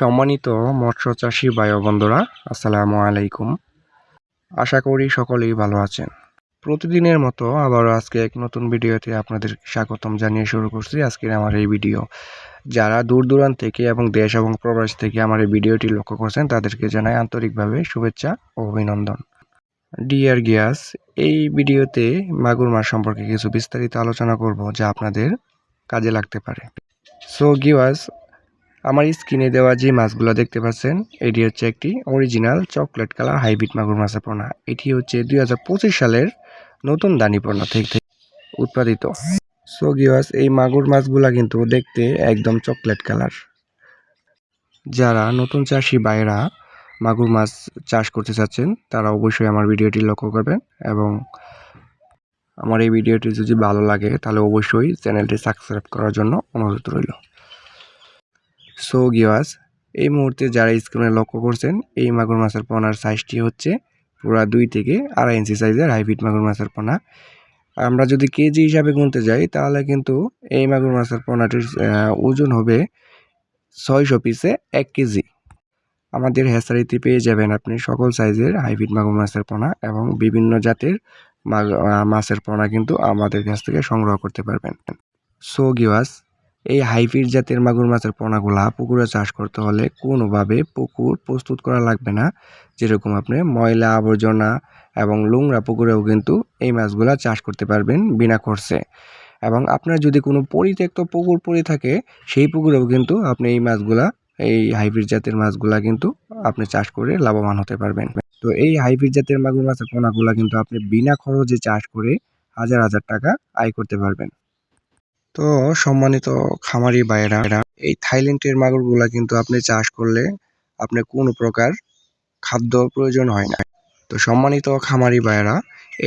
সম্মানিত মৎস্য চাষি বায়ু বন্ধুরা, আসসালামু আলাইকুম। আশা করি সকলেই ভালো আছেন। প্রতিদিনের মতো আবারও আজকে এক নতুন ভিডিওতে আপনাদের স্বাগতম জানিয়ে শুরু করছি আজকের আমার এই ভিডিও। যারা দূর দূরান্ত থেকে এবং দেশ এবং প্রবাস থেকে আমার এই ভিডিওটি লক্ষ্য করছেন, তাদেরকে জানাই আন্তরিকভাবে শুভেচ্ছা ও অভিনন্দন। ডিয়ার গিয়াস এই ভিডিওতে মাগুর মাছ সম্পর্কে কিছু বিস্তারিত আলোচনা করব, যা আপনাদের কাজে লাগতে পারে। সো গিওয়াস আমার স্ক্রিনে দেওয়া যে মাছগুলো দেখতে পাচ্ছেন, এটি হচ্ছে একটি অরিজিনাল চকলেট কালার হাইব্রিড মাগুর মাছের পোনা। এটি হচ্ছে দুই হাজার পঁচিশ সালের নতুন দানি পোনা থেকে উৎপাদিত। সো গিওয়াস এই মাগুর মাছগুলা কিন্তু দেখতে একদম চকলেট কালার যারা নতুন চাষি বাইরা মাগুর মাছ চাষ করতে চাচ্ছেন, তারা অবশ্যই আমার ভিডিওটি লক্ষ্য করবেন এবং আমার এই ভিডিওটি যদি ভালো লাগে, তাহলে অবশ্যই চ্যানেলটি সাবস্ক্রাইব করার জন্য অনুরোধ রইল। সো গিওয়াস এই মুহূর্তে যারা স্ক্রিনে লক্ষ্য করছেন, এই মাগুর মাছের পোনার সাইজটি হচ্ছে পুরা দুই থেকে আড়াই ইঞ্চি সাইজের হাইব্রিড মাগুর মাছের পোনা। আমরা যদি কেজি হিসাবে গুনতে যাই, তাহলে কিন্তু এই মাগুর মাছের পোনাটির ওজন হবে ছয়শো পিসে এক কেজি। আমাদের হ্যাসারিতে পেয়ে যাবেন আপনি সকল সাইজের হাইব্রিড মাগুর মাছের পোনা এবং বিভিন্ন জাতের মাছের পোনা কিন্তু আমাদের কাছ থেকে সংগ্রহ করতে পারবেন। সো গিওয়াস এই হাইব্রিড জাতের মাগুর মাছের পোনাগুলা পুকুরে চাষ করতে হলে কোনোভাবে পুকুর প্রস্তুত করা লাগবে না। যেরকম আপনি ময়লা, আবর্জনা এবং নোংরা পুকুরেও কিন্তু এই মাছগুলা চাষ করতে পারবেন বিনা খরচে। এবং আপনার যদি কোনো পরিত্যক্ত পুকুর পড়ে থাকে, সেই পুকুরেও কিন্তু আপনি এই মাছগুলা, এই হাইব্রিড জাতের মাছগুলা কিন্তু আপনি চাষ করে লাভবান হতে পারবেন। তো এই হাইব্রিড জাতের মাগুর মাছের পোনাগুলা কিন্তু আপনি বিনা খরচে চাষ করে হাজার হাজার টাকা আয় করতে পারবেন। তো সম্মানিত খামারি ভাইয়েরা, এই থাইল্যান্ডের মাগুরগুলা কিন্তু আপনি চাষ করলে আপনি কোনো প্রকার খাদ্য প্রয়োজন হয় না। তো সম্মানিত খামারি ভাইয়েরা,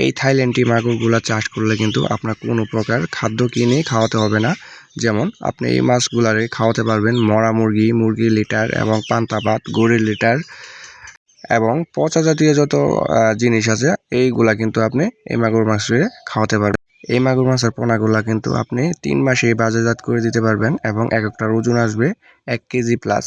এই থাইল্যান্ডি মাগুরগুলা চাষ করলে কিন্তু আপনার কোনো প্রকার খাদ্য কিনে খাওয়াতে হবে না। যেমন, আপনি এই মাছগুলারে খাওয়াতে পারবেন মরা মুরগি, মুরগির লিটার এবং পান্তা ভাত, গরুর লিটার এবং পচা জাতীয় যত জিনিস আছে, এইগুলা কিন্তু আপনি এই মাগুর মাছরে খাওয়াতে পারবেন। এই মাগুর মাছের পোনাগুলা কিন্তু আপনি তিন মাসে বাজারজাত করে দিতে পারবেন এবং এক একটা ওজন আসবে এক কেজি প্লাস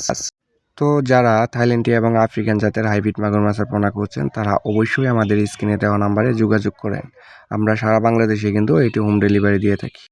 তো যারা থাইল্যান্ডি এবং আফ্রিকান জাতের হাইব্রিড মাগুর মাছের পোনা করছেন তারা অবশ্যই আমাদের স্ক্রিনে দেওয়া নাম্বারে যোগাযোগ করেন। আমরা সারা বাংলাদেশে কিন্তু এটি হোম ডেলিভারি দিয়ে থাকি।